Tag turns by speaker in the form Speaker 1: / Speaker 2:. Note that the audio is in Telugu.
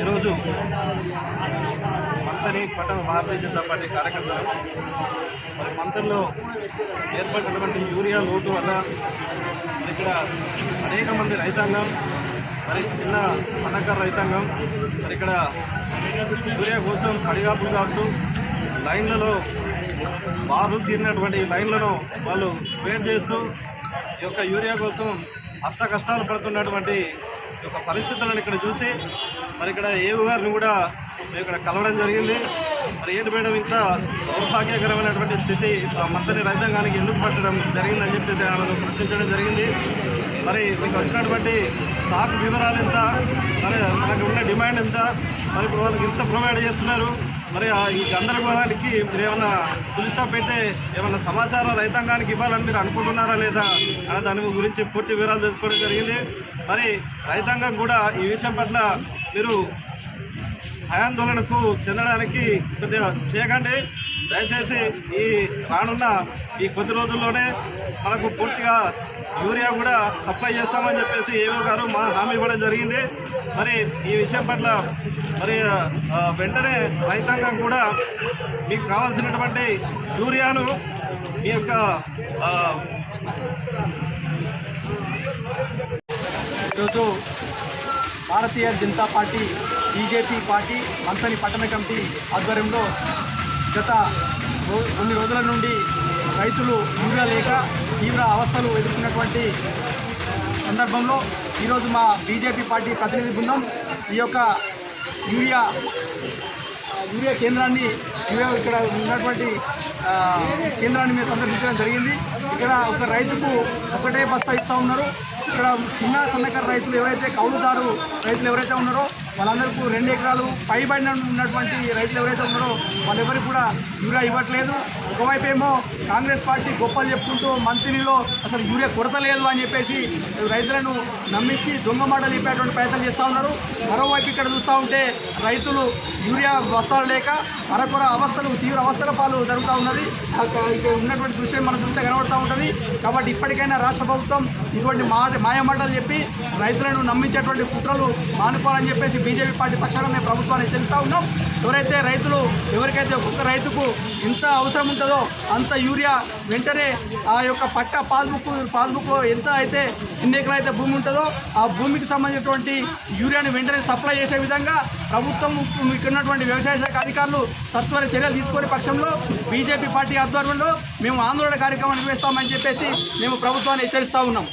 Speaker 1: ఈరోజు మంతని పట్టణ భారతీయ జనతా పార్టీ కార్యకర్తలు మరి మంతల్లో ఏర్పడినటువంటి యూరియా లోటు వల్ల ఇక్కడ అనేక మంది రైతాంగం మరి చిన్న సన్నకారు రైతాంగం మరి ఇక్కడ యూరియా కోసం కడిగాపులు కాస్తూ లైన్లలో బారు తీరినటువంటి లైన్లను వాళ్ళు వేరు చేస్తూ ఈ యొక్క యూరియా కోసం అష్ట కష్టాలు పడుతున్నటువంటి యొక్క పరిస్థితులను ఇక్కడ చూసి మరి ఇక్కడ ఏవు గారిని కూడా మేము ఇక్కడ కలవడం జరిగింది. మరి ఏంటి మేడం ఇంత దౌర్భాగ్యకరమైనటువంటి స్థితి ఆ మంత్రి రైతాంగానికి ఎందుకు పట్టడం జరిగిందని చెప్పేసి ఆమెను ప్రశ్నించడం జరిగింది. మరి మీకు వచ్చినటువంటి స్టాక్ వివరాలు ఎంత? మరి మనకు ఉన్న డిమాండ్ ఎంత? మరి ఇప్పుడు వాళ్ళకి ఎంత ప్రొవైడ్ చేస్తున్నారు? మరి ఆ ఈ గందరగోళానికి మీరు ఏమైనా ఫుల్ స్టాప్ అయితే ఏమైనా సమాచారం రైతాంగానికి ఇవ్వాలని మీరు అనుకుంటున్నారా లేదా అనే దాని గురించి పూర్తి వివరాలు తెలుసుకోవడం జరిగింది. మరి రైతాంగం కూడా ఈ విషయం పట్ల మీరు భయాందోళనకు చెందడానికి కొద్దిగా చేయకండి. దయచేసి ఈ రానున్న ఈ కొద్ది రోజుల్లోనే మనకు పూర్తిగా యూరియా కూడా సప్లై చేస్తామని చెప్పేసి ఏవో గారు మా హామీ ఇవ్వడం జరిగింది. మరి ఈ విషయం పట్ల మరి వెంటనే రైతాంగం కూడా మీకు కావాల్సినటువంటి యూరియాను మీ యొక్క
Speaker 2: ఈరోజు Bharatiya Janata party BJP party Manthani పట్టణ కమిటీ ఆధ్వర్యంలో గత కొన్ని రోజుల నుండి రైతులు యూరియా లేక తీవ్ర అవస్థలు ఎదుర్కొన్నటువంటి సందర్భంలో ఈరోజు మా బీజేపీ పార్టీ ప్రతినిధి బృందం ఈ యొక్క యూరియా యూరియా కేంద్రాన్ని యూరియా ఇక్కడ ఉన్నటువంటి కేంద్రాన్ని మేము సందర్శించడం జరిగింది. ఇక్కడ ఒక రైతుకు ఒకటే బస్తా ఇస్తూ ఉన్నారు. ఇక్కడ చిన్న సన్నకారు రైతులు ఎవరైతే కౌలుదారు రైతులు ఎవరైతే ఉన్నారో వాళ్ళందరికీ రెండు ఎకరాలు పైబడిన ఉన్నటువంటి రైతులు ఎవరైతే ఉన్నారో వాళ్ళెవరికి కూడా యూరియా ఇవ్వట్లేదు. ఒకవైపు ఏమో కాంగ్రెస్ పార్టీ గొప్పలు చెప్పుకుంటూ మంత్రిలో అసలు యూరియా కొరత లేదు అని చెప్పేసి రైతులను నమ్మించి దొంగ మాటలు చెప్పేటువంటి ప్రయత్నం చేస్తూ ఉన్నారు. మరోవైపు ఇక్కడ చూస్తూ ఉంటే రైతులు యూరియా వస్తాలు లేక అరకొర అవస్థలు తీవ్ర అవస్థల పాలు జరుగుతూ ఉన్నది. ఇక్కడ ఉన్నటువంటి దృశ్యం మనం చూస్తే కనబడతా ఉంటుంది. కాబట్టి ఇప్పటికైనా రాష్ట్ర ప్రభుత్వం ఇటువంటి మా మాయమాటలు చెప్పి రైతులను నమ్మించేటువంటి కుట్రలు మానుకోవాలని చెప్పేసి బీజేపీ పార్టీ పక్షాన మేము ప్రభుత్వాన్ని తెలుస్తూ ఉన్నాం. ఎవరైతే రైతులు ఎవరికైతే ఒక్కొక్క రైతుకు ఎంత అవసరం ఉంటుందో అంత యూరియా వెంటనే ఆ యొక్క పట్ట పాస్బుక్ పాస్బుక్ ఎంత అయితే ఎన్ని ఎకరాలు భూమి ఉంటుందో ఆ భూమికి సంబంధించినటువంటి యూరియాని వెంటనే సప్లై చేసే విధంగా ప్రభుత్వం ఇక్కడ ఉన్నటువంటి వ్యవసాయ శాఖ అధికారులు సత్వర చర్యలు తీసుకునే పక్షంలో బీజేపీ పార్టీ ఆధ్వర్యంలో మేము ఆందోళన కార్యక్రమం నిర్వహిస్తామని చెప్పేసి మేము ప్రభుత్వాన్ని హెచ్చరిస్తూ ఉన్నాం.